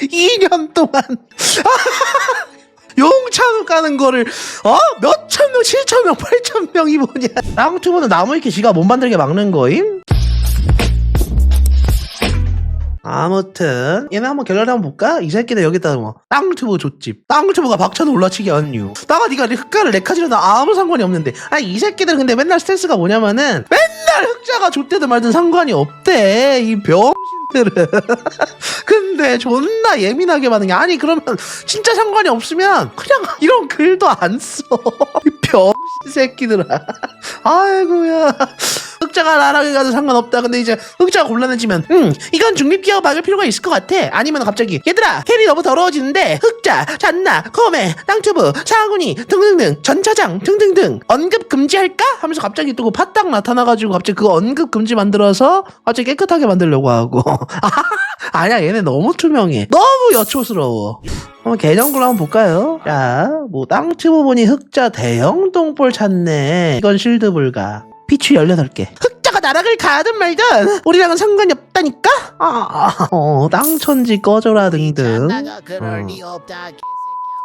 2년 동안. 용찬우 까는 거를 어? 몇 천 명, 칠천 명, 팔천 명이 뭐냐 땅튜브는 나무 위키 지가 못 만들게 막는 거임? 아무튼 얘네 한번 결론 한번 볼까? 이 새끼들 여기다 뭐. 땅튜브 족집. 땅튜브가 박찬호 올라치기 한 이유. 나가 니가 흑가를 레카지려도 아무 상관이 없는데. 아니 이 새끼들은 근데 맨날 스트레스가 뭐냐면은 맨날 흑자가 족대든 말든 상관이 없대 이병 신들은 근데 존나 예민하게 게 아니 그러면 진짜 상관이 없으면 그냥 이런 글도 안써이 병신 새끼들아 아이고야 흑자가 나락에 가도 상관없다. 근데 이제 흑자가 곤란해지면, 음, 이건 중립기업 막을 필요가 있을 것 같아. 아니면 갑자기, 얘들아, 캐리 너무 더러워지는데, 흑자, 잔나, 거메, 땅튜브, 사군이, 등등등, 전차장, 등등등, 언급 금지할까? 하면서 갑자기 또 그 파딱 나타나가지고 갑자기 그 언급 금지 만들어서 갑자기 깨끗하게 만들려고 하고. 아니야, 얘네 너무 투명해. 너무 여초스러워. 한번 개정글로 한번 볼까요? 자, 뭐, 땅튜브 보니 흑자 대형 똥볼 찾네. 이건 실드 불가. 피추 18개. 흑자가 나락을 가든 말든 우리랑은 상관이 없다니까? 아, 아. 어, 땅천지 꺼져라 등등. 그럴 어. 리 없다 개새끼야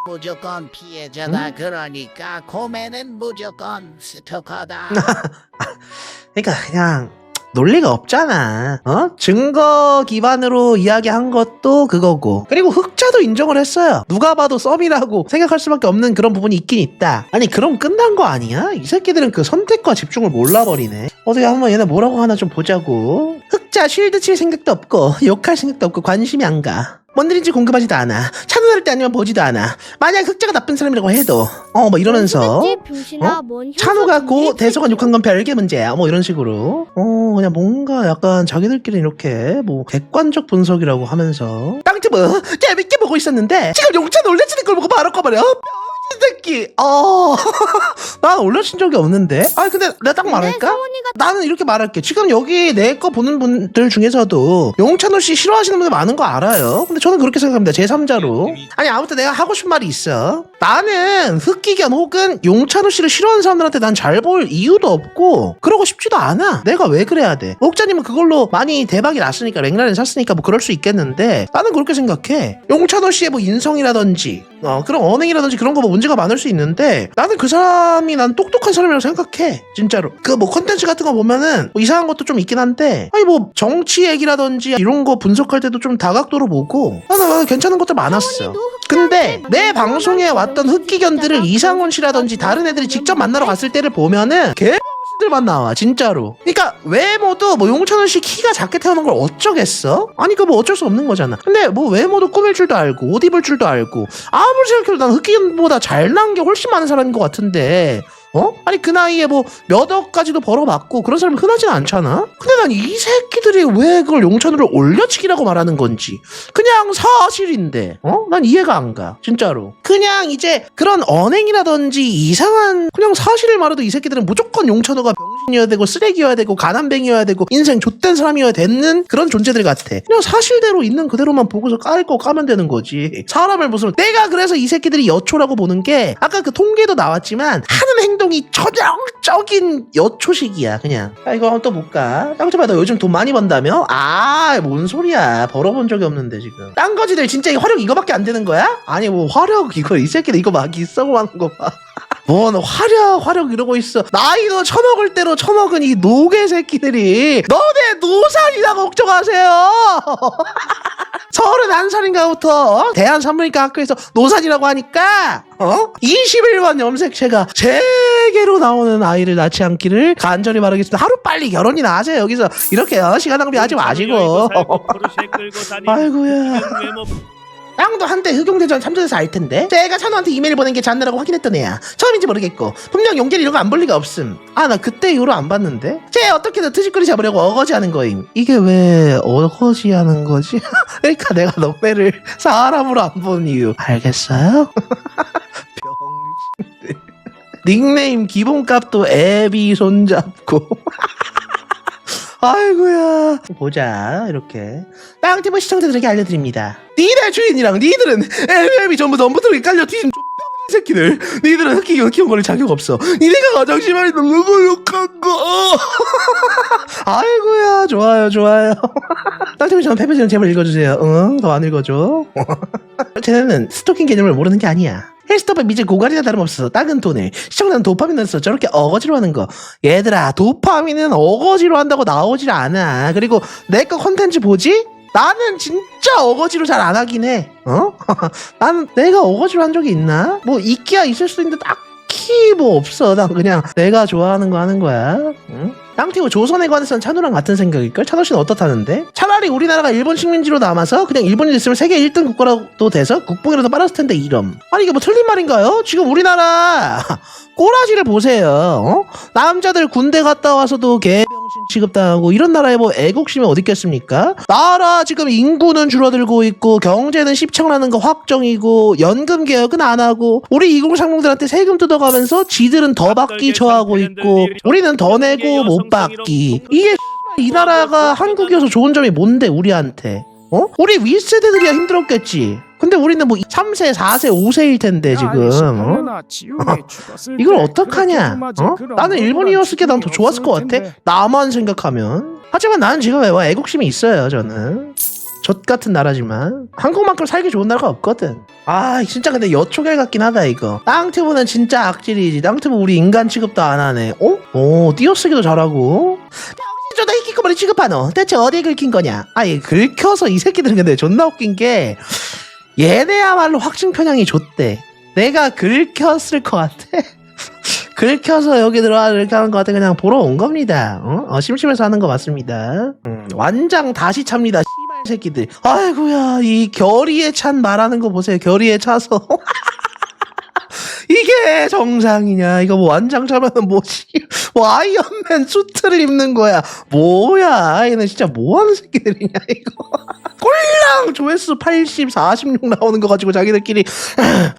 무조건 피해자다 그러니까 코메는 무조건 스토커다 그러니까 그냥 논리가 없잖아. 어? 증거 기반으로 이야기한 것도 그거고. 그리고 흑자도 인정을 했어요. 누가 봐도 썸이라고 생각할 수밖에 없는 그런 부분이 있긴 있다. 아니 그럼 끝난 거 아니야? 이 새끼들은 그 선택과 집중을 몰라버리네. 어떻게 한번 얘네 뭐라고 하나 좀 보자고. 흑자 쉴드 칠 생각도 없고 욕할 생각도 없고 관심이 안 가. 뭔 일인지 궁금하지도 않아. 찬우할 때 아니면 보지도 않아. 만약 흑자가 나쁜 사람이라고 해도 어 뭐 이러면서 찬호가 혀가 고 대서관 욕한 건 별개 문제야. 뭐 이런 식으로. 어, 그냥 뭔가 약간 자기들끼리 이렇게 뭐 객관적 분석이라고 하면서 땅튜브 재밌게 보고 있었는데 지금 용찬 올려치는 걸 보고 바로 꺼버려. 새끼. 어, 난 올려친 적이 없는데. 아, 근데 내가 딱 말할까? 나는 이렇게 말할게. 지금 여기 내 거 보는 분들 중에서도 용찬호 씨 싫어하시는 분들 많은 거 알아요. 근데 저는 그렇게 생각합니다. 제 3자로. 아니, 아무튼 내가 하고 싶은 말이 있어. 나는 흑기견 혹은 용찬호 씨를 싫어하는 사람들한테 난잘볼 이유도 없고, 그러고 싶지도 않아. 내가 왜 그래야 돼? 옥자님은 그걸로 많이 대박이 났으니까, 랭라렌 샀으니까 뭐 그럴 수 있겠는데, 나는 그렇게 생각해. 용찬호 씨의 뭐 인성이라든지, 어, 그런 언행이라든지 그런 거 뭐 문제가 많을 수 있는데, 나는 그 사람이 난 똑똑한 사람이라고 생각해. 진짜로. 그 뭐 컨텐츠 같은 거 보면은 뭐 이상한 것도 좀 있긴 한데, 아니 뭐 정치 얘기라든지 이런 거 분석할 때도 좀 다각도로 보고, 나는 괜찮은 것들 많았어. 근데 내 방송에 왔던 흑기견들을 이상훈 씨라든지 다른 애들이 직접 만나러 갔을 때를 보면은 개 들만 나와 진짜로. 그러니까 외모도 뭐 용찬원 씨 키가 작게 태어난 걸 어쩌겠어? 아니 그뭐 어쩔 수 없는 거잖아. 근데 뭐 외모도 꾸밀 줄도 알고 옷 입을 줄도 알고 아무리 생각해도 난 흑기견보다 잘난 게 훨씬 많은 사람인 것 같은데. 어? 아니 그 나이에 뭐 몇 억까지도 벌어봤고 그런 사람이 흔하진 않잖아? 근데 난 이 새끼들이 왜 그걸 용천으로 올려치기라고 말하는 건지 그냥 사실인데 어? 난 이해가 안 가 진짜로 그냥 이제 그런 언행이라든지 이상한 그냥 사실을 말해도 이 새끼들은 무조건 용천호가 병신이어야 되고 쓰레기여야 되고 가난뱅이여야 되고 인생 좆된 사람이어야 되는 그런 존재들 같아 그냥 사실대로 있는 그대로만 보고서 깔 거 까면 되는 거지 사람을 무슨 내가 그래서 이 새끼들이 여초라고 보는 게 아까 그 통계도 나왔지만 하는 행동 이 전형적인 여초식이야 그냥. 아 이거 또 볼까? 땅초봐 너 요즘 돈 많이 번다며? 아 뭔 소리야. 벌어본 적이 없는데 지금. 딴 거지들 진짜 이 화력 이거밖에 안 되는 거야? 아니 뭐 화력 이거 이 새끼들 이거 막 있어고 하는 거봐 뭔 화력 화력 이러고 있어. 나이도 처먹을 대로 처먹은 이 노개 새끼들이 너네 노산이나 걱정하세요 서른한 살인가부터 대한산부인과 학교에서 노산이라고 하니까 어? 21만 염색체가 세계로 나오는 아이를 낳지 않기를 간절히 바라겠습니다. 하루 빨리 결혼이나 하세요. 여기서 이렇게 어, 시간 낭비하지 마시고. 아이고야. 양도 한때 흑용대전 참전해서 알 텐데. 제가 찬우한테 이메일 보낸 게 잔나라고 확인했던 애야. 처음인지 모르겠고. 분명 용계리 이런 거 안 볼 리가 없음. 아 나 그때 이후로 안 봤는데? 쟤 어떻게든 트집거리 잡으려고 어거지 하는 거임. 이게 왜 어거지 하는 거지? 그러니까 내가 너 빼를 사람으로 안 본 이유. 알겠어요? 닉네임 기본값도 애비 손잡고 아이고야. 보자 이렇게. 땅티브 시청자들에게 알려드립니다. 니네 주인이랑 니들은 MLB 전부 넘버들이 깔려 뒤진 새끼들. 니들은 흑기견 키워버릴 자격 없어. 니네가 가장 심하게 누구 욕한 거. 아이고야 좋아요 좋아요. 땅태민 저는 페페 좀 제발 읽어주세요. 응더 안 읽어줘. 쟤네는 스토킹 개념을 모르는 게 아니야. 헬스톱의 미제 고갈이나 다름없어 작은 돈을 시청자는 도파민을 써 저렇게 어거지로 하는 거. 얘들아 도파민은 어거지로 한다고 나오질 않아. 그리고 내 거 컨텐츠 보지? 나는 진짜 어거지로 잘 안 하긴 해 어? 나는 내가 어거지로 한 적이 있나? 뭐 있기야 있을 수도 있는데 딱히 뭐 없어 난 그냥 내가 좋아하는 거 하는 거야 응? 땅티고 조선에 관해서는 찬우랑 같은 생각일걸? 찬우 씨는 어떻다는데? 차라리 우리나라가 일본 식민지로 남아서 그냥 일본이 됐으면 세계 1등 국가라도 돼서 국뽕이라도 빨았을 텐데 이름 아니 이게 뭐 틀린 말인가요? 지금 우리나라 꼬라지를 보세요 어? 남자들 군대 갔다 와서도 개병신 취급당하고 이런 나라에 뭐 애국심이 어디 있겠습니까? 나라 지금 인구는 줄어들고 있고 경제는 십창나는 거 확정이고 연금 개혁은 안 하고 우리 이공상공들한테 세금 뜯어가면서 지들은 더 받기 저하고 있고 우리는 더 내고 못 받기 이게 이 나라가 한국이어서 좋은 점이 뭔데 우리한테 어? 우리 윗세대들이야 힘들었겠지 근데 우리는 뭐 3세 4세 5세일 텐데 지금 어? 이걸 어떡하냐? 어? 나는 일본이었을 게 난 더 좋았을 것 같아. 나만 생각하면. 하지만 나는 지금 왜 애국심이 있어요, 저는. 젖 같은 나라지만 한국만큼 살기 좋은 나라가 없거든. 아 진짜 근데 여초결 같긴 하다 이거. 땅트브는 진짜 악질이지. 땅트브 우리 인간 취급도 안 하네. 어? 오 띄어쓰기도 잘하고. 저다 히키코모리 취급하노. 대체 어디에 긁힌 거냐? 아니 긁혀서 이 새끼들은 근데 존나 웃긴 게 얘네야말로 확증 편향이 좋대. 내가 긁혔을 것 같아. 긁혀서 여기 들어와 이렇게 하는 것 같아 그냥 보러 온 겁니다. 어? 어, 심심해서 하는 거 맞습니다. 음, 완장 다시 찹니다. 새끼들. 아이고야 이 결의에 찬 말하는 거 보세요. 결의에 차서. 이게 정상이냐? 이거 뭐 완장 차면은 뭐, 씨, 뭐 아이언맨 수트를 입는 거야. 뭐야? 얘는 진짜 뭐 하는 새끼들이냐, 이거. 꼴랑 조회수 80, 46 나오는 거 가지고 자기들끼리,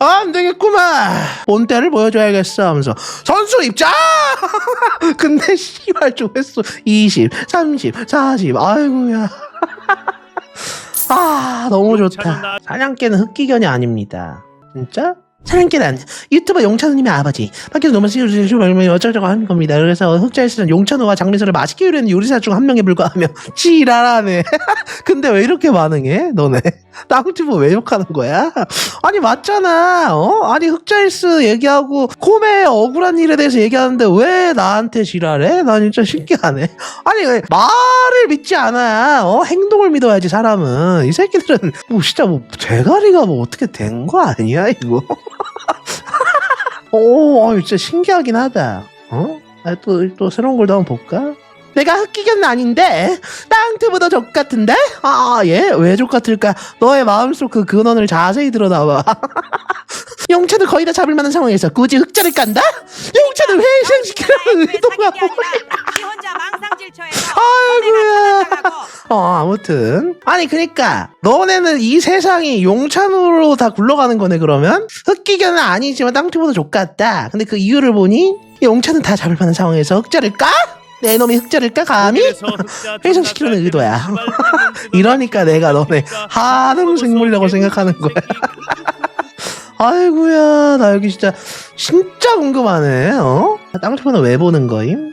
아, 안 되겠구만. 본때를 보여줘야겠어 하면서, 선수 입장! 근데, 씨발, 조회수 20, 30, 40, 아이고야. 아, 너무 좋다. 사냥개는 흑기견이 아닙니다. 진짜? 사랑개란 유튜버 용찬우님의 아버지 밖에서 너무 시우시우 어쩌저쩌고 하는 겁니다 그래서 흑자에서는 용찬우와 장미소를 맛있게 요리하는 요리사 중 한 명에 불과하며 지랄하네 근데 왜 이렇게 반응해 너네 땅튜브 왜 욕하는 거야? 아니 맞잖아. 어? 아니 흑자일스 얘기하고 콤의 억울한 일에 대해서 얘기하는데 왜 나한테 지랄해? 나 진짜 신기하네 아니 왜 말을 믿지 않아. 어? 행동을 믿어야지 사람은. 이 새끼들은 뭐 진짜 뭐 대가리가 뭐 어떻게 된 거 아니야 이거? 오, 어, 진짜 신기하긴 하다. 어? 아, 또, 또 새로운 걸더 한번 볼까? 내가 흑기견은 아닌데 땅트보다 족 같은데? 아, 예? 왜 족 같을까? 너의 마음속 그 근원을 자세히 드러나봐. 용차도 거의 다 잡을 만한 상황에서 굳이 흑자를 깐다? 용차를 회생시키려는 의도가 뭐야? 지 혼자 망상질처에서 아이고야. 어, 아무튼. 아니, 그니까, 너네는 이 세상이 용찬으로 다 굴러가는 거네, 그러면? 흑기견은 아니지만 땅튜브도 족같다. 근데 그 이유를 보니, 용찬은 다 잡을 만한 상황에서 흑자를 까? 내 놈이 흑자를 까? 감히? 회생시키려는 의도야. 이러니까 내가 너네 한음 생물이라고 생각하는 거야. 아이고야, 나 여기 진짜, 진짜 궁금하네, 어? 땅튜브는 왜 보는 거임?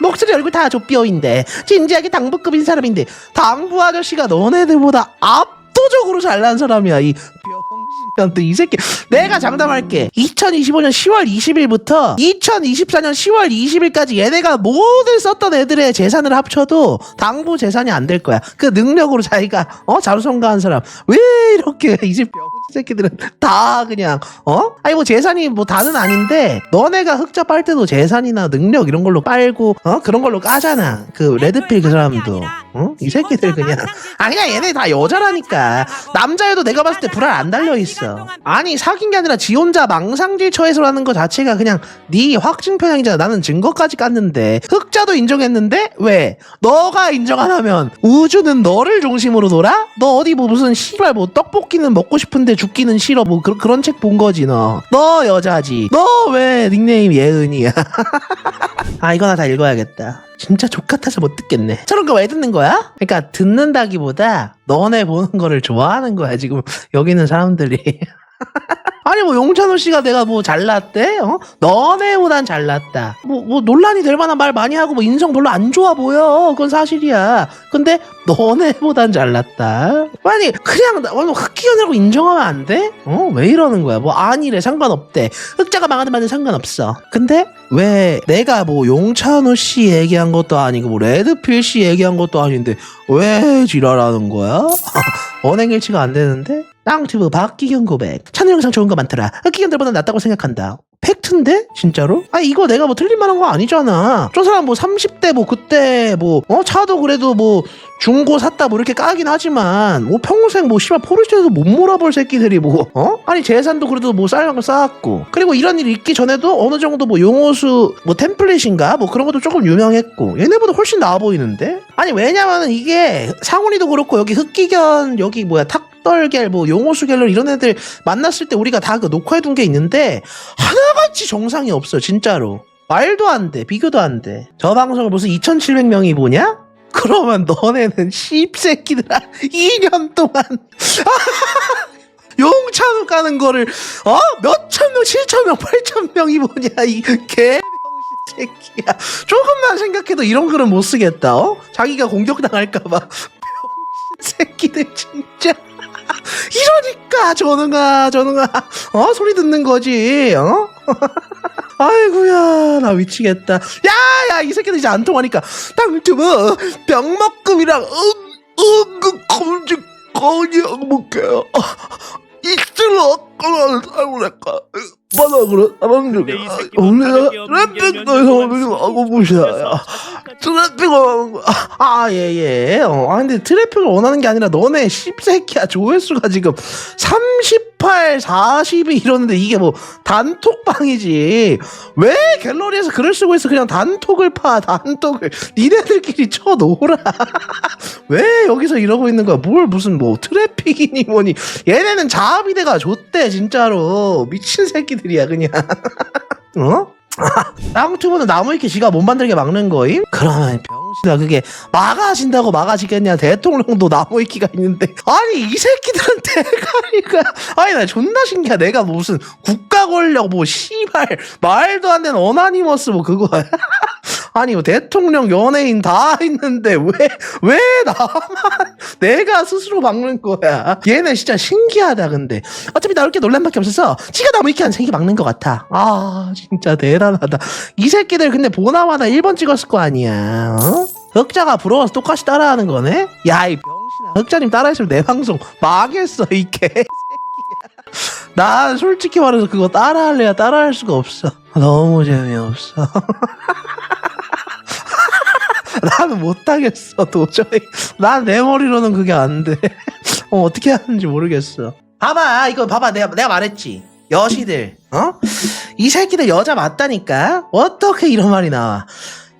목소리 얼굴 다 좁비어인데 진지하게 당부급인 사람인데 당부 아저씨가 너네들보다 압도적으로 잘난 사람이야 이 병 신한테 이 새끼. 내가 장담할게. 2025년 10월 20일부터 2024년 10월 20일까지 얘네가 모든 썼던 애들의 재산을 합쳐도 당부 재산이 안 될 거야. 그 능력으로 자기가 어? 자루성가한 사람. 왜 이렇게 이집 병신 새끼들은 다 그냥 어? 아니 뭐 재산이 뭐 다는 아닌데 너네가 흑자 빨 때도 재산이나 능력 이런 걸로 빨고 어? 그런 걸로 까잖아. 그 레드필 그 사람도. 어? 이 새끼들 그냥. 아 그냥 얘네 다 여자라니까. 남자여도 내가 봤을 때 불알 안 달려 있어. 아니 사귄 게 아니라 지 혼자 망상질 처해서라는 거 자체가 그냥 네 확증 편향이잖아. 나는 증거까지 깠는데. 흑자도 인정했는데? 왜? 너가 인정 안 하면 우주는 너를 중심으로 돌아? 너 어디 뭐 무슨 씨발 뭐 떡볶이는 먹고 싶은데 죽기는 싫어. 뭐 그, 그런 책 본 거지 너. 너 여자지. 너 왜 닉네임 예은이야? 아 이거나 다 읽어야겠다. 진짜 족같아서 못 듣겠네. 저런 거 왜 듣는 거야? 그러니까 듣는다기보다 너네 보는 거를 좋아하는 거야 지금. 여기 있는 사람들이 아니 뭐 용찬호 씨가 내가 뭐 잘났대? 어? 너네보단 잘났다. 뭐 뭐 논란이 될 만한 말 많이 하고 뭐 인성 별로 안 좋아 보여. 그건 사실이야. 근데 너네보단 잘났다. 아니 그냥 나- 뭐 흑기현이라고 인정하면 안 돼? 어? 왜 이러는 거야? 뭐 아니래 상관없대. 흑자가 망하든 말든 상관없어. 근데 왜 내가 뭐 용찬호 씨 얘기한 것도 아니고 뭐 레드필 씨 얘기한 것도 아닌데 왜 지랄하는 거야? 언행일치가 안 되는데? 땅튜브 박기경 고백 찬우 영상 좋은 거 많더라 흑기경들보다 낫다고 생각한다 팩트인데? 진짜로? 아 이거 내가 뭐 틀린 말한 거 아니잖아 저 사람 뭐 30대 뭐 그때 뭐 어 차도 그래도 뭐 중고 샀다 뭐 이렇게 까긴 하지만 뭐 평생 뭐 씨발 포르쉐에서 못 몰아볼 새끼들이 뭐 어? 아니 재산도 그래도 뭐 쌓여간 거 쌓았고 그리고 이런 일이 있기 전에도 어느 정도 뭐 용호수 뭐 템플릿인가 뭐 그런 것도 조금 유명했고 얘네보다 훨씬 나아 보이는데? 아니 왜냐면은 이게 상훈이도 그렇고 여기 흑기견 여기 뭐야 탁 떨갤 뭐 용호수 갤러 이런 애들 만났을 때 우리가 다 그 녹화해둔 게 있는데 하나같이 정상이 없어 진짜로 말도 안 돼 비교도 안 돼 저 방송을 무슨 2700명이 보냐? 그러면 너네는 씹새끼들아 2년 동안 용찬우 까는 거를 어? 몇천 명, 칠천 명, 팔천 명이 뭐냐 이 개. 새끼야. 조금만 생각해도 이런 글은 못 쓰겠다. 어? 자기가 공격당할까봐. 새끼들 진짜. 이러니까 전응아, 전응아. 어? 소리 듣는 거지. 어? 아이고야, 나 미치겠다. 야, 야, 이 새끼들 이제 안 통하니까. 땅튜브 병먹금이랑 응, 응, 그 검증 거냥 먹게요. 이틀로 아까는 살고랄까 바닥으로 사망중에 오늘 트래픽도 하고 보셔야 트래픽을 아예예. 어, 아 근데 트래픽을 원하는 게 아니라 너네 씹새끼야. 조회수가 지금 38 40이 이러는데 이게 뭐 단톡방이지. 왜 갤러리에서 글을 쓰고 있어? 그냥 단톡을 파 단톡을. 니네들끼리 쳐놓으라 왜 여기서 이러고 있는 거야? 뭘 무슨 뭐 트래픽이니 뭐니. 얘네는 자아비대가 좋대 진짜로. 미친 새끼들이야 그냥. 어? 땅튜브는 나무 위키 지가 못 만들게 막는 거임? 그러면 병신아 그게 막아진다고 막아지겠냐? 대통령도 나무 위키가 있는데. 아니 이 새끼들은 대가리가 아니 나 존나 신기해. 내가 무슨 국가 권력 뭐 씨발 말도 안 되는 어나니머스 뭐 그거야 아니 뭐 대통령 연예인 다 있는데 왜 왜 나만 내가 스스로 막는 거야? 얘네 진짜 신기하다 근데. 어차피 나올 게 논란밖에 없어서 지가 나무위키 한 세개 막는 것 같아. 아 진짜 대단하다. 이 새끼들 근데 보나마나 1번 찍었을 거 아니야 어? 흑자가 부러워서 똑같이 따라하는 거네? 야이 병신아. 흑자님 따라했으면 내 방송 망했어 이 개새끼야. 난 솔직히 말해서 그거 따라할래야 따라할 수가 없어. 너무 재미없어 나는 못하겠어 도저히. 난 내 머리로는 그게 안돼. 어, 어떻게 하는지 모르겠어. 봐봐 이거 봐봐. 내가 내가 말했지. 여시들. 어? 이 새끼들 여자 맞다니까? 어떻게 이런 말이 나와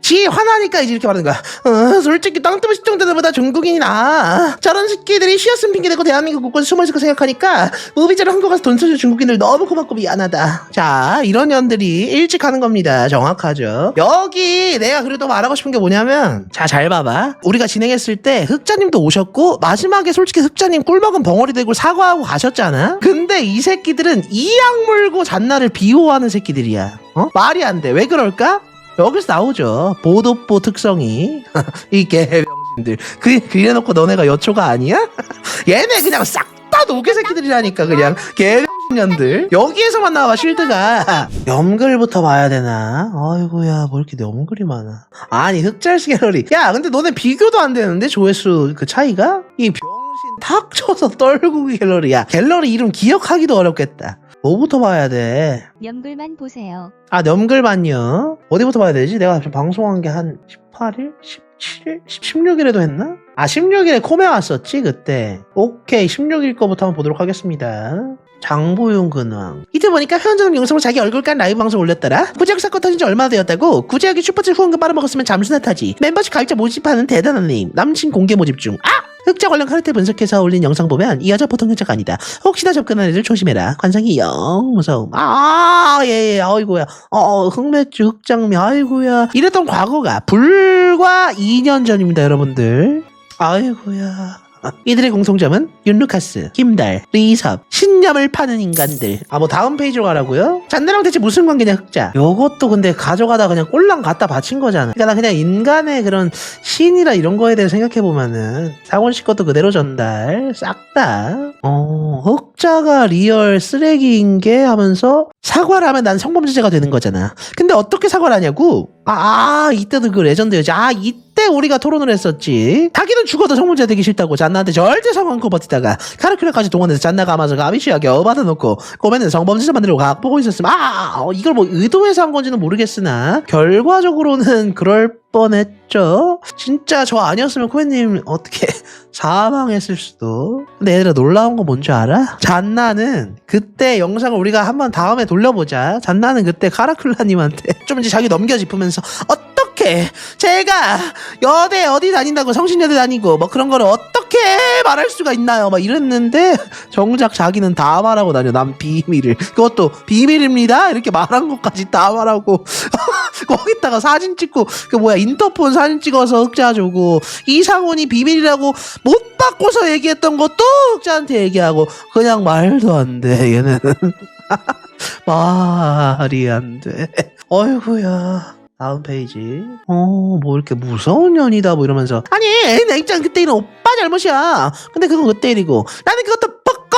지 화나니까 이제 이렇게 말하는 거야. 어, 솔직히 땅뜨문 시청자들보다 중국인이 나아 저런 새끼들이 쉬었음 핑계대고 대한민국 곳곳에 숨어있을 거 생각하니까 무비자로 한국 가서 돈 써준 중국인들. 너무 고맙고 미안하다. 자 이런 년들이 일찍 하는 겁니다. 정확하죠. 여기 내가 그래도 말하고 싶은 게 뭐냐면 자 잘 봐봐. 우리가 진행했을 때 흑자님도 오셨고 마지막에 솔직히 흑자님 꿀 먹은 벙어리 대고 사과하고 가셨잖아? 근데 이 새끼들은 이악 물고 잔나를 비호하는 새끼들이야. 어? 말이 안 돼. 왜 그럴까? 여기서 나오죠. 보도보 특성이. 이 개병신들. 그, 그래놓고 너네가 여초가 아니야? 얘네 그냥 싹 다 노개 새끼들이라니까, 그냥. 개병신년들. 여기에서만 나와, 실드가. 염글부터 봐야 되나? 아이고야, 뭐 이렇게 염글이 많아. 아니, 흑잘스 갤러리. 야, 근데 너네 비교도 안 되는데, 조회수 그 차이가? 이 병신 탁 쳐서 떨구기 갤러리야. 갤러리 이름 기억하기도 어렵겠다. 뭐부터 봐야 돼? 연글만 보세요. 아, 넘글만요. 어디부터 봐야 되지? 내가 방송한 게 한 18일? 17일? 16일에도 했나? 아, 16일에 코메 왔었지, 그때. 오케이, 16일 거부터 한번 보도록 하겠습니다. 장보용 근황. 이때 보니까 회원전 영상으로 자기 얼굴 깐 라이브 방송 올렸더라. 구제역 사건 터진 지 얼마나 되었다고? 구제역이 슈퍼챗 후원금 빨아먹었으면 잠수나 타지. 멤버십 가입자 모집하는 대단한 님. 남친 공개 모집 중. 아! 흑자 관련 카르텔 분석해서 올린 영상 보면 이 여자 보통 여자가 아니다. 혹시나 접근하는 애들 조심해라. 관상이 영 무서움. 아, 예, 예, 아이고야. 어, 어, 흑맥주, 흑장미, 아이고야. 이랬던 과거가 불과 2년 전입니다, 여러분들. 아이고야. 이들의 공통점은 윤루카스, 김달, 리섭, 신념을 파는 인간들. 아 뭐 다음 페이지로 가라고요? 잔나랑 대체 무슨 관계냐 흑자. 요것도 근데 가져가다 그냥 꼴랑 갖다 바친 거잖아. 그러니까 나 그냥 인간의 그런 신이라 이런 거에 대해 생각해 보면은 사곤 씨 것도 그대로 전달 싹 다. 어 흑자가 리얼 쓰레기인 게 하면서 사과를 하면 난 성범죄자가 되는 거잖아. 근데 어떻게 사과를 하냐고? 아, 아 이때도 그 레전드였지. 아이 때 우리가 토론을 했었지. 자기는 죽어도 성범죄 되기 싫다고 잔나한테 절대 거 버티다가 카르큐라까지 동원해서 잔나가 아마서 가미시하게 어받아놓고 꼬매는 성범죄자 만들고 각 보고 있었으면 아 어, 이걸 뭐 의도해서 한 건지는 모르겠으나 결과적으로는 그럴 뻔했죠. 진짜 저 아니었으면 코에님 어떻게 사망했을 수도. 근데 얘들아 놀라운 거 뭔지 알아? 잔나는 그때 영상을 우리가 한번 다음에 돌려보자. 잔나는 그때 카라클라님한테 좀 이제 자기 넘겨 짚으면서 어 떻게 제가 여대 어디 다닌다고 성신여대 다니고 뭐 그런 거를 어떻게 말할 수가 있나요? 막 이랬는데 정작 자기는 다 말하고 다녀. 난 비밀을 그것도 비밀입니다. 이렇게 말한 것까지 다 말하고 거기다가 사진 찍고 그 뭐야 인터폰 사진 찍어서 흑자 주고 이상훈이 비밀이라고 못 바꿔서 얘기했던 것도 흑자한테 얘기하고 그냥 말도 안 돼 얘는 말이 안 돼. 어이구야. 다음 페이지. 어, 뭐 이렇게 무서운 년이다, 뭐 이러면서. 아니, 내 입장 그때 일은 오빠 잘못이야. 근데 그건 그때 일이고. 나는 그것도 벗고!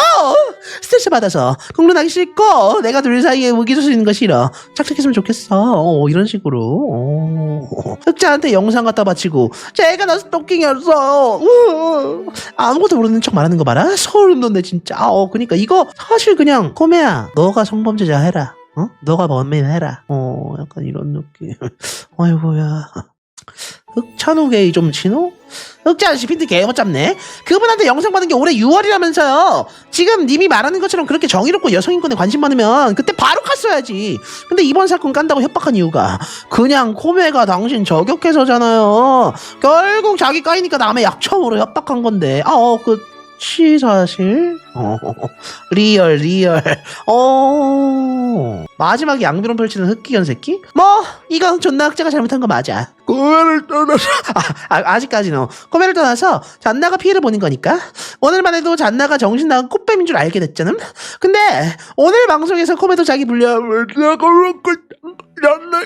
스트레스 받아서. 공론하기 싫고, 내가 둘 사이에 무기줄 수 있는 거 싫어. 착착했으면 좋겠어. 어, 이런 식으로. 어. 흑자한테 영상 갖다 바치고, 제가 나 스토킹이었어. 우. 아무것도 모르는 척 말하는 거 봐라. 소름 돋네, 진짜. 어, 그니까 이거 사실 그냥, 꼬매야, 너가 성범죄자 해라. 어? 너가 범인 해라. 어, 약간 이런 느낌. 아이고야. 흑찬우게이 좀 치노? 흑자 아저씨 핀트 개못 잡네. 그분한테 영상 받은 게 올해 6월이라면서요. 지금 님이 말하는 것처럼 그렇게 정의롭고 여성인권에 관심 많으면 그때 바로 갔어야지. 근데 이번 사건 깐다고 협박한 이유가 그냥 코메가 당신 저격해서잖아요. 결국 자기 까이니까 남의 약점으로 협박한 건데. 아, 어, 그, 치 사실? 어, 리얼, 리얼. 어. 마지막에 양비론 펼치는 흑기견 새끼? 뭐, 이건 존나 흑자가 잘못한 거 맞아. 코메를 떠나서. 아, 아, 아직까지는. 코메를 떠나서 잔나가 피해를 보는 거니까. 오늘만 해도 잔나가 정신 나간 꽃뱀인 줄 알게 됐잖음? 근데, 오늘 방송에서 코메도 자기 불리함을 그렇고, 잔나,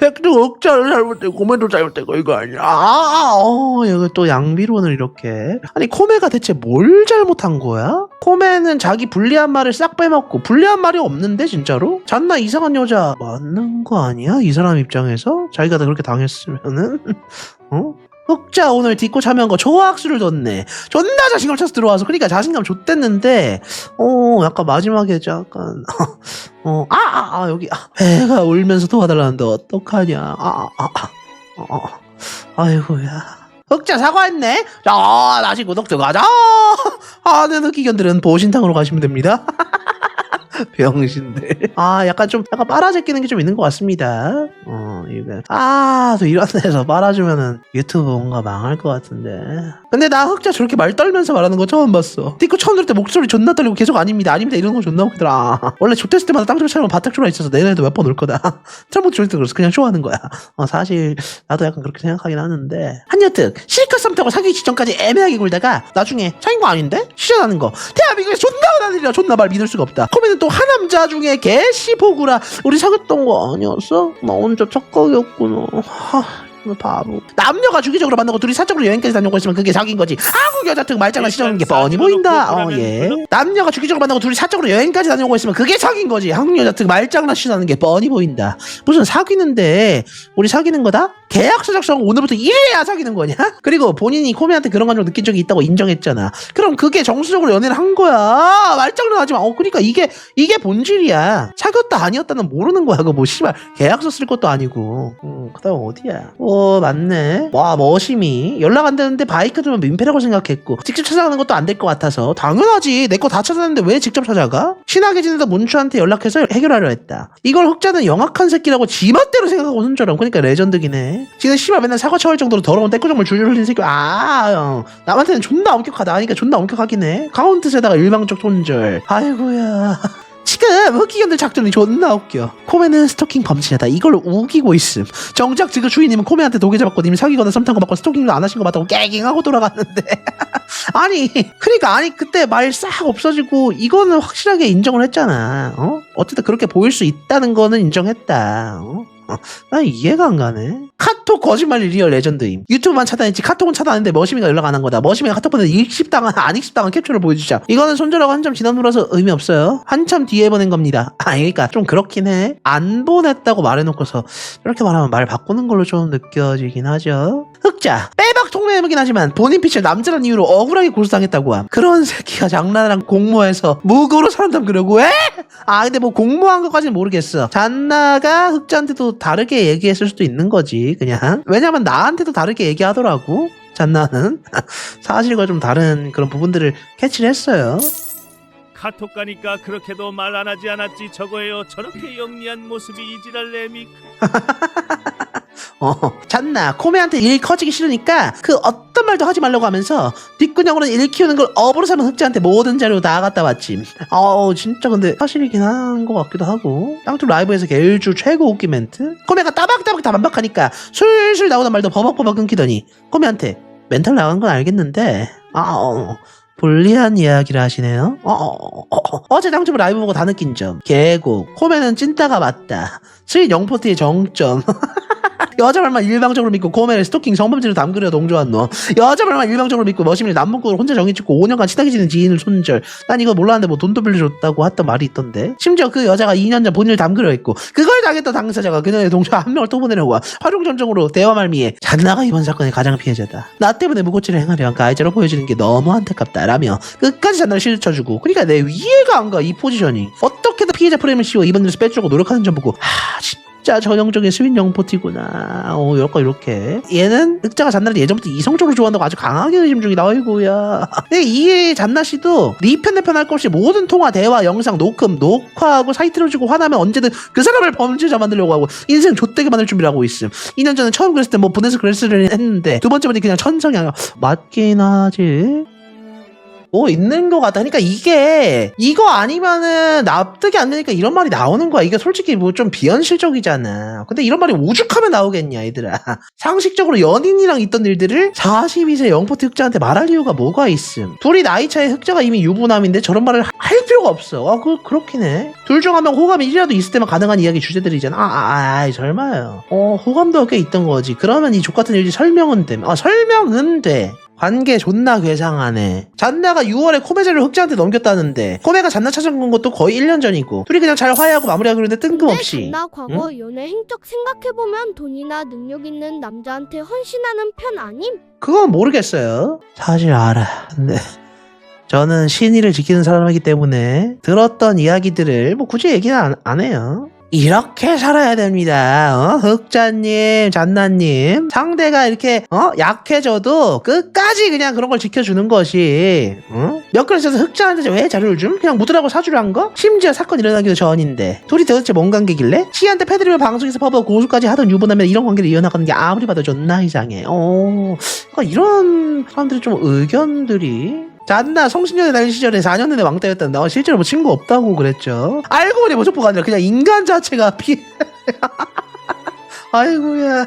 백도 흑자를 잘못되고, 코메도 잘못되고, 이거 아니야. 아, 어, 여기 또 양비론을 이렇게. 아니, 코메가 대체 뭘 잘못한 거야? 코메는 자기 불리한 말을 싹 빼먹고, 불리한 말이 없는데, 진짜로? 잔나 이상한 여자 맞는 거 아니야? 이 사람 입장에서? 자기가 다 그렇게 당했으면은? 어? 흑자 오늘 딛고 참여한 거 조학수를 뒀네. 존나 자신감 차서 들어와서 그러니까 자신감 줬댔는데 어 약간 마지막에 약간 어아아 아, 여기 아, 배가 울면서 도와달라는데 어떡하냐 아아 아, 아, 어, 어. 아이고야 흑자 사과했네? 자 다시 구독 들어가자. 아는 흑기견들은 보신탕으로 가시면 됩니다 병신들. 아, 약간 좀, 약간 빨아제끼는 게 좀 있는 것 같습니다. 어, 이거. 아, 또 이런 데서 빨아주면은 유튜브 뭔가 망할 것 같은데. 근데 나 흑자 저렇게 말 떨면서 말하는 거 처음 봤어. 디코 처음 들을 때 목소리 존나 떨리고 계속 아닙니다, 아닙니다, 이런 거 존나 웃기더라. 원래 좆됐을 때마다 땅좀 차면 바닥 쫄아 있어서 내년에도 몇 번 올 거다. 처음부터 좆을 때 그래서 그냥 좋아하는 거야. 어, 사실, 나도 약간 그렇게 생각하긴 하는데. 한여튼, 실컷 썸 타고 사귀기 직전까지 애매하게 굴다가 나중에 사귄 거 아닌데? 시전하는 거. 대한민국에서 존나 흔한 일이라 존나 말 믿을 수가 없다. 코미는 또 하남자 중에 개씨보구라 우리 사귀었던 거 아니었어? 나 혼자 착각이었구나. 하. 뭐 바보. 남녀가 주기적으로 만나고 둘이 사적으로 여행까지 다녀고 있으면 그게 사귄 거지. 한국 여자 특 말장난 시작하는 게 뻔히 보인다. 어, 예. 남녀가 주기적으로 만나고 둘이 사적으로 여행까지 다녀고 있으면 그게 사귄 거지. 한국 여자 특 말장난 시작하는 게 뻔히 보인다. 무슨 사귀는데 우리 사귀는 거다? 계약서 작성 오늘부터 이래야 사귀는 거냐? 그리고 본인이 코미한테 그런 감정 느낀 적이 있다고 인정했잖아. 그럼 그게 정수적으로 연애를 한 거야. 말장난 하지 마. 어, 그러니까 이게 이게 본질이야. 사귀었다 아니었다는 모르는 거야. 그거 뭐 씨발 계약서 쓸 것도 아니고. 음, 그다음 어디야? 어, 맞네. 와, 머심이 연락 안 되는데 바이크 주면 민폐라고 생각했고 직접 찾아가는 것도 안 될 것 같아서 당연하지. 내 거 다 찾았는데 왜 직접 찾아가? 친하게 지내다 문추한테 연락해서 해결하려 했다. 이걸 흑자는 영악한 새끼라고 지멋대로 생각하고 손절함. 그러니까 레전드긴 해. 지는 씨발 맨날 사과 쳐올 정도로 더러운 떼꾸정물 줄줄 흘린 새끼. 아, 형. 남한테는 존나 엄격하다. 하니까 존나 엄격하긴 해. 카운트에다가 일방적 손절. 아이고야. 지금 흑기견들 작전이 존나 웃겨. 코메는 스토킹 범죄자다. 이걸 우기고 있음. 정작 지금 주인님은 코메한테 도계 잡았고 님 사귀거나 썸탄거 맞고 스토킹도 안 하신 거 맞다고 깨갱하고 돌아갔는데. 아니 그러니까 아니 그때 말 싹 없어지고 이거는 확실하게 인정을 했잖아. 어? 어쨌든 그렇게 보일 수 있다는 거는 인정했다. 어? 어, 나 이해가 안 가네. 카톡 거짓말 리얼 레전드임. 유튜브만 차단했지 카톡은 차단했는데 머시미가 연락 안 한 거다. 머시미가 카톡 보내 익십당한 안 익십당한 캡처를 보여주자. 이거는 손절하고 한참 후라서 의미 없어요. 한참 뒤에 보낸 겁니다. 아, 그러니까 좀 그렇긴 해. 안 보냈다고 말해놓고서 이렇게 말하면 말 바꾸는 걸로 좀 느껴지긴 하죠. 흑자 빼박 통매이긴 하지만 본인 피처 남자란 이유로 억울하게 고소당했다고 함. 그런 새끼가 장난이랑 공모해서 무고로 사람 담그려고 해? 아 근데 뭐 공모한 것까지는 모르겠어. 잔나가 흑자한테도 다르게 얘기했을 수도 있는 거지 그냥. 왜냐면 나한테도 다르게 얘기하더라고. 잔나는 사실과 좀 다른 그런 부분들을 캐치를 했어요. 카톡 가니까 그렇게도 말 안 하지 않았지 저거예요 저렇게 영리한 모습이 이지랄 레미 어, 잔나 코메한테 일 커지기 싫으니까 그 어 떤 말도 하지 말라고 하면서 뒷구녕으로는 일 키우는 걸 업으로 삼은 흑자한테 모든 자료 다 갖다 왔지. 어, 진짜 근데 사실이긴 한 것 같기도 하고. 땅쪽 라이브에서 개일주 최고 웃기 멘트. 코메가 따박따박 다 반박하니까 술술 나오던 말도 버벅버벅 끊기더니 코메한테 멘탈 나간 건 알겠는데 아, 어, 불리한 이야기를 하시네요. 어, 어, 어, 어. 어제 당초 라이브 보고 다 느낀 점. 개고 코메는 찐따가 맞다. 스윗 영포트의 정점. 여자 말만 일방적으로 믿고 코메를 스토킹 성범죄로 담그려 동조한 너 여자 말만 일방적으로 믿고 머시미를 남북으로 혼자 정이 찍고 5년간 친하게 지낸 지인을 손절 난 이거 몰랐는데 뭐 돈도 빌려줬다고 했던 말이 있던데 심지어 그 여자가 2년 전 본인을 담그려 했고 그걸 당했던 당사자가 그녀의 동조 한 명을 또 보내려고 활용점정으로 대화 말미에 잔나가 이번 사건의 가장 피해자다 나 때문에 무고죄를 행하려 한 가해자로 보여지는 게 너무 안타깝다 라며 끝까지 잔나를 실쳐주고 그러니까 내 이해가 안 가 이 포지션이 어떻게든 피해자 프레임을 씌워 이번 일에서 빼주려고 노력하는 점 보고 하 진짜 전형적인 스윈 영포티구나. 어, 이렇게, 이렇게. 얘는 흑자가 잔나를 예전부터 이성적으로 좋아한다고 아주 강하게 의심 중이다. 어이구야. 근데 이 잔나 씨도 니편 내편 할 것 없이 모든 통화, 대화, 영상, 녹음, 녹화하고 사이트를 주고 화나면 언제든 그 사람을 범죄자 만들려고 하고 인생 좆되게 만들 준비를 하고 있음. 2년 전에 처음 그랬을 때 뭐 보내서 그랬을 했는데 두 번째 번이 그냥 천성이 아니라 맞긴 하지. 뭐 있는 것 같다. 그러니까 이게 이거 아니면은 납득이 안 되니까 이런 말이 나오는 거야. 이게 솔직히 뭐 좀 비현실적이잖아. 근데 이런 말이 오죽하면 나오겠냐, 얘들아. 상식적으로 연인이랑 있던 일들을 42세 영포트 흑자한테 말할 이유가 뭐가 있음. 둘이 나이 차에 흑자가 이미 유부남인데 저런 말을 할 필요가 없어. 아, 그 그렇긴 해. 둘 중 한 명 호감이 1이라도 있을 때만 가능한 이야기 주제들이잖아. 아, 아, 아, 설마요. 어, 호감도 꽤 있던 거지. 그러면 이 족 같은 일이 설명은 돼. 아, 설명은 돼. 관계 존나 괴상하네. 잔나가 6월에 코메자를 흑자한테 넘겼다는데 코메가 잔나 찾아온 것도 거의 1년 전이고 둘이 그냥 잘 화해하고 마무리하기로 했는데 뜬금없이 나 과거 연애 행적 생각해보면 돈이나 능력 있는 남자한테 헌신하는 편 아님? 그건 모르겠어요. 사실 알아. 근데 저는 신의를 지키는 사람이기 때문에 들었던 이야기들을 뭐 굳이 얘기는 안, 안 해요. 이렇게 살아야 됩니다. 어? 흑자님, 잔나님. 상대가 이렇게 어? 약해져도 끝까지 그냥 그런 걸 지켜주는 것이 어? 몇 그릇 있어서 흑자한테 왜 자료를 줌? 그냥 묻으라고 사주려 한 거? 심지어 사건 일어나기도 전인데 둘이 도대체 뭔 관계길래? 시한테 패드립을 방송에서 퍼부어 고소까지 하던 유부남면 이런 관계를 이어나가는 게 아무리 봐도 존나 이상해. 어, 그러니까 이런 사람들이 좀 의견들이 잔나 성신년의 날 시절에 4년 내내 왕따였다는데 어, 실제로 뭐 친구 없다고 그랬죠. 알고 보니 모조포가 아니라 그냥 인간 자체가 피. 아이고야.